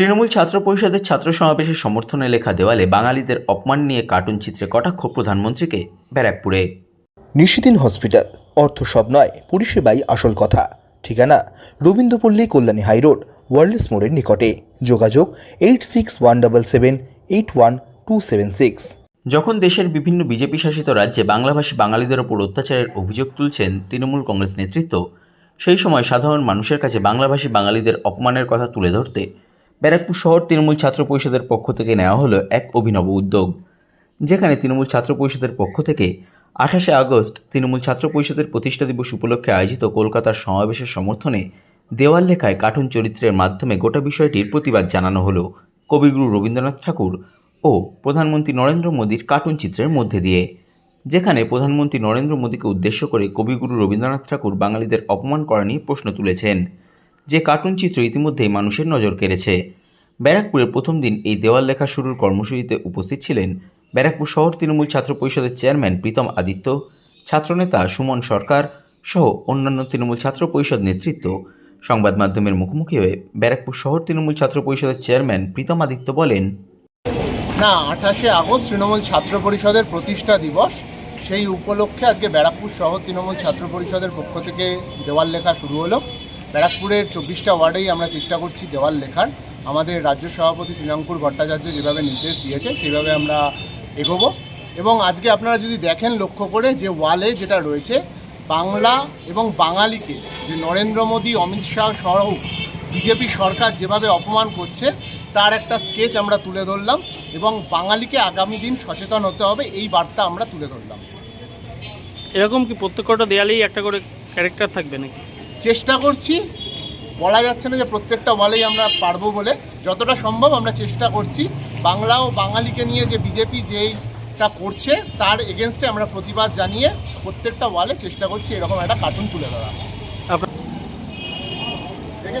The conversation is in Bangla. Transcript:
তৃণমূল ছাত্র পরিষদের ছাত্র সমাবেশের সমর্থনে লেখা দেওয়ালে বাঙালিদের অপমান নিয়ে কার্টুন চিত্রে কটাক্ষ প্রধানমন্ত্রীকে ব্যারাকপুরে। নিশিদিন হসপিটাল অর্থ সব নয় পরিষেবাই আসল কথা। ঠিকানা রবীন্দ্রপল্লী কল্যাণী হাইরোড ওয়ার্ল্ডস মোড়ের নিকটে। যোগাযোগ eight six one double seven eight one two seven six. যখন দেশের বিভিন্ন বিজেপি শাসিত রাজ্যে বাংলাভাষী বাঙালিদের ওপর অত্যাচারের অভিযোগ তুলছেন তৃণমূল কংগ্রেস নেতৃত্ব সেই সময় সাধারণ মানুষের কাছে বাংলাভাষী বাঙালিদের অপমানের কথা তুলে ধরতে ব্যারাকপুর শহর তৃণমূল ছাত্র পরিষদের পক্ষ থেকে নেওয়া হলো এক অভিনব উদ্যোগ। যেখানে তৃণমূল ছাত্র পরিষদের পক্ষ থেকে আঠাশে আগস্ট তৃণমূল ছাত্র পরিষদের প্রতিষ্ঠা দিবস উপলক্ষে আয়োজিত কলকাতার সমাবেশের সমর্থনে দেওয়াল লেখায় কার্টুন চরিত্রের মাধ্যমে গোটা বিষয়টির প্রতিবাদ জানানো হলো কবিগুরু রবীন্দ্রনাথ ঠাকুর ও প্রধানমন্ত্রী নরেন্দ্র মোদীর কার্টুন চিত্রের মধ্যে দিয়ে। যেখানে প্রধানমন্ত্রী নরেন্দ্র মোদীকে উদ্দেশ্য করে কবিগুরু রবীন্দ্রনাথ ঠাকুর বাঙালিদের অপমান করা নিয়ে প্রশ্ন তুলেছেন। যে কার্টুন চিত্র ইতিমধ্যেই মানুষের নজর কেড়েছে। ব্যারাকপুরের প্রথম দিন এই দেওয়াল লেখা শুরুর কর্মসূচিতে উপস্থিত ছিলেন ব্যারাকপুর শহর তৃণমূল ছাত্র পরিষদের চেয়ারম্যান প্রীতম আদিত্য, ছাত্রনেতা সুমন সরকার সহ অন্যান্য তৃণমূল ছাত্র পরিষদ নেতৃত্ব। সংবাদ মাধ্যমের মুখোমুখি হয়ে ব্যারাকপুর শহর তৃণমূল ছাত্র পরিষদের চেয়ারম্যান প্রীতম আদিত্য বলেন, না, আঠাশে আগস্ট তৃণমূল ছাত্র পরিষদের প্রতিষ্ঠা দিবস। সেই উপলক্ষে আজকে ব্যারাকপুর শহর তৃণমূল ছাত্র পরিষদের পক্ষ থেকে দেওয়াল লেখা শুরু হলো। ব্যারাকপুরের চব্বিশটা ওয়ার্ডেই আমরা চেষ্টা করছি দেওয়াল লেখার। আমাদের রাজ্য সভাপতি শ্রীরামপুর ভট্টাচার্য যেভাবে নির্দেশ দিয়েছে, সেইভাবে আমরা এগোবো। এবং আজকে আপনারা যদি দেখেন লক্ষ্য করে যে ওয়ালে যেটা রয়েছে, বাংলা এবং বাঙালিকে যে নরেন্দ্র মোদী, অমিত শাহ সহ বিজেপি সরকার যেভাবে অপমান করছে, তার একটা স্কেচ আমরা তুলে ধরলাম এবং বাঙালিকে আগামী দিন সচেতন হতে হবে, এই বার্তা আমরা তুলে ধরলাম। এরকম কি প্রত্যেকটা দেয়ালেই একটা করে ক্যারেক্টার থাকবে নাকি? চেষ্টা করছি। বলা যাচ্ছে না যে প্রত্যেকটা ওয়ালেই আমরা পারব বলে। যতটা সম্ভব আমরা চেষ্টা করছি। বাংলা ও বাঙালিকে নিয়ে যে বিজেপি যেইটা করছে তার এগেনস্টে আমরা প্রতিবাদ জানিয়ে প্রত্যেকটা ওয়ালে চেষ্টা করছি এরকম একটা কার্টুন তুলে ধরা। আপনার দেখে